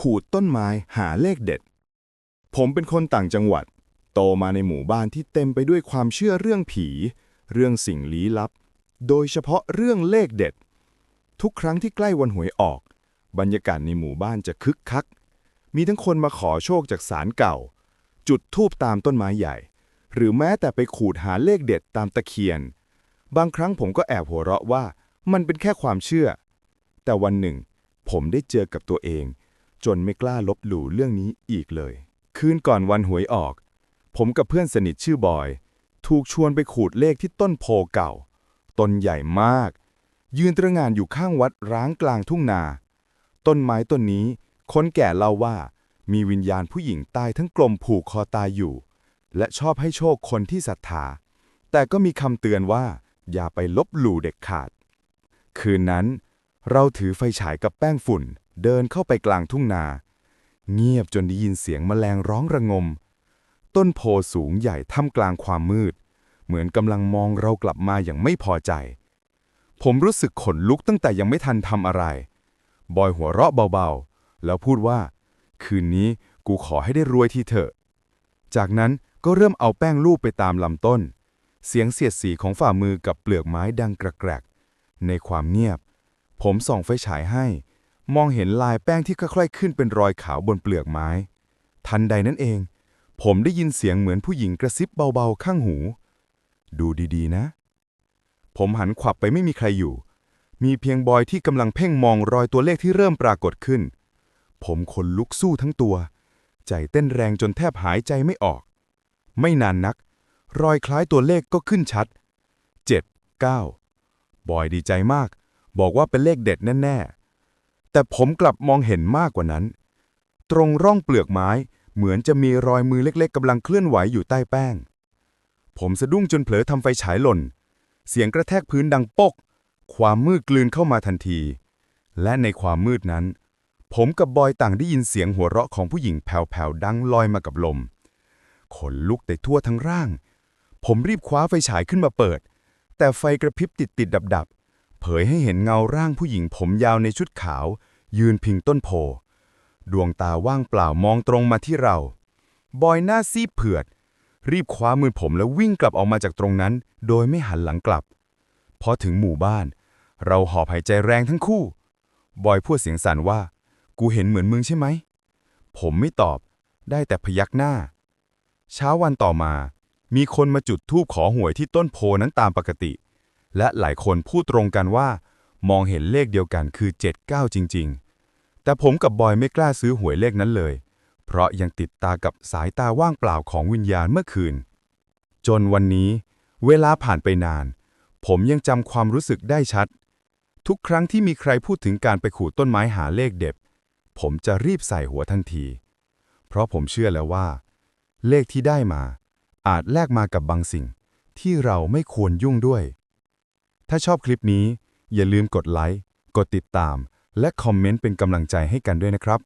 ขูดต้นไม้หาเลขเด็ด ผมเป็นคนต่างจังหวัด โตมาในหมู่บ้านที่เต็มไปด้วยความเชื่อเรื่องผี เรื่องสิ่งลี้ลับ โดยเฉพาะเรื่องเลขเด็ด ทุกครั้งที่ใกล้วันหวยออก บรรยากาศในหมู่บ้านจะคึกคัก มีทั้งคนมาขอโชคจากศาลเก่า จุดธูปตามต้นไม้ใหญ่ หรือแม้แต่ไปขูดหาเลขเด็ดตามตะเคียน บางครั้งผมก็แอบหัวเราะว่ามันเป็นแค่ความเชื่อ แต่วันหนึ่ง ผมได้เจอกับตัวเอง จนไม่กล้าลบหลู่เรื่องนี้อีกเลย คืนก่อนวันหวยออก ผมกับเพื่อนสนิทชื่อบอย ถูกชวนไปขูดเลขที่ต้นโพเก่า ต้นใหญ่มาก ยืนตระงานอยู่ข้างวัดร้างกลางทุ่งนา ต้นไม้ต้นนี้ คนแก่เล่าว่า มีวิญญาณผู้หญิงตายทั้งกลมผูกคอตายอยู่ และชอบให้โชคคนที่ศรัทธา แต่ก็มีคำเตือนว่า อย่าไปลบหลู่เด็กขาด คืนนั้นเราถือไฟฉายกับแป้งฝุ่น เดินเข้าไปกลางทุ่งนา เงียบจนได้ยินเสียงแมลงร้องระงม ต้นโพสูงใหญ่ท่ามกลางความมืด เหมือนกำลังมองเรากลับมาอย่างไม่พอใจ ผมรู้สึกขนลุกตั้งแต่ยังไม่ทันทำอะไร บอยหัวเราะเบาๆ แล้วพูดว่า คืนนี้กูขอให้ได้รวยทีเถอะ จากนั้นก็เริ่มเอาแป้งลูบไปตามลำต้น เสียงเสียดสีของฝ่ามือกับเปลือกไม้ดังกระกๆในความเงียบ ผมส่องไฟฉายให้ มองเห็นลายแป้งที่ค่อยๆขึ้นเป็นรอยขาวบนเปลือกไม้ ทันใดนั้นเอง ผมได้ยินเสียงเหมือนผู้หญิงกระซิบเบาๆข้างหู ดูดีๆนะ ผมหันขวับไปไม่มีใครอยู่ มีเพียงบอยที่กำลังเพ่งมองรอยตัวเลขที่เริ่มปรากฏขึ้น ผมขนลุกสู้ทั้งตัว ใจเต้นแรงจนแทบหายใจไม่ออก ไม่นานนัก รอยคล้ายตัวเลขก็ขึ้นชัด 7 9 บอยดีใจมาก บอกว่าเป็นเลขเด็ดแน่ๆ แต่ผมกลับมองเห็นมากกว่านั้น ตรงร่องเปลือกไม้เหมือนจะมีรอยมือเล็กๆกำลังเคลื่อนไหวอยู่ใต้แป้ง ผมสะดุ้งจนเผลอทำไฟฉายหล่น เสียงกระแทกพื้นดังปก ความมืดกลืนเข้ามาทันที และในความมืดนั้น ผมกับบอยต่างได้ยินเสียงหัวเราะของผู้หญิงแผ่วๆดังลอยมากับลม ขนลุกแต่ทั่วทั้งร่าง ผมรีบคว้าไฟฉายขึ้นมาเปิด แต่ไฟกระพริบติดติดดับดับๆ เผยให้เห็นเงาร่างผู้หญิงผมยาวในชุดขาว ยืนพิงต้นโพ ดวงตาว่างเปล่ามองตรงมาที่เรา บอยหน้าซีบเผือด รีบคว้ามือผมแล้ววิ่งกลับออกมาจากตรงนั้น โดยไม่หันหลังกลับ พอถึงหมู่บ้าน เราหอบหายใจแรงทั้งคู่ บอยพูดเสียงสั่นว่า กูเห็นเหมือนมึงใช่ไหม ผมไม่ตอบ ได้แต่พยักหน้า เช้าวันต่อมา มีคนมาจุดธูปขอหวยที่ต้นโพนั้นตามปกติ และหลายคนพูดตรงกันว่า มองเห็นเลขเดียวกันคือ 79 จริง ๆ แต่ผมกับบอยไม่กล้าซื้อหวยเลขนั้นเลย เพราะยังติดตากับสายตาว่างเปล่าของวิญญาณเมื่อคืน จนวันนี้ เวลาผ่านไปนาน ผมยังจำความรู้สึกได้ชัด ทุกครั้งที่มีใครพูดถึงการไปขูดต้นไม้หาเลขเด็ดผมจะรีบใส่หัวทันที เพราะผมเชื่อแล้วว่า เลขที่ได้มา อาจแลกมากับบางสิ่งที่เราไม่ควรยุ่งด้วย ถ้าชอบคลิปนี้ อย่าลืมกดไลค์ กดติดตาม และคอมเมนต์เป็นกำลังใจให้กันด้วยนะครับ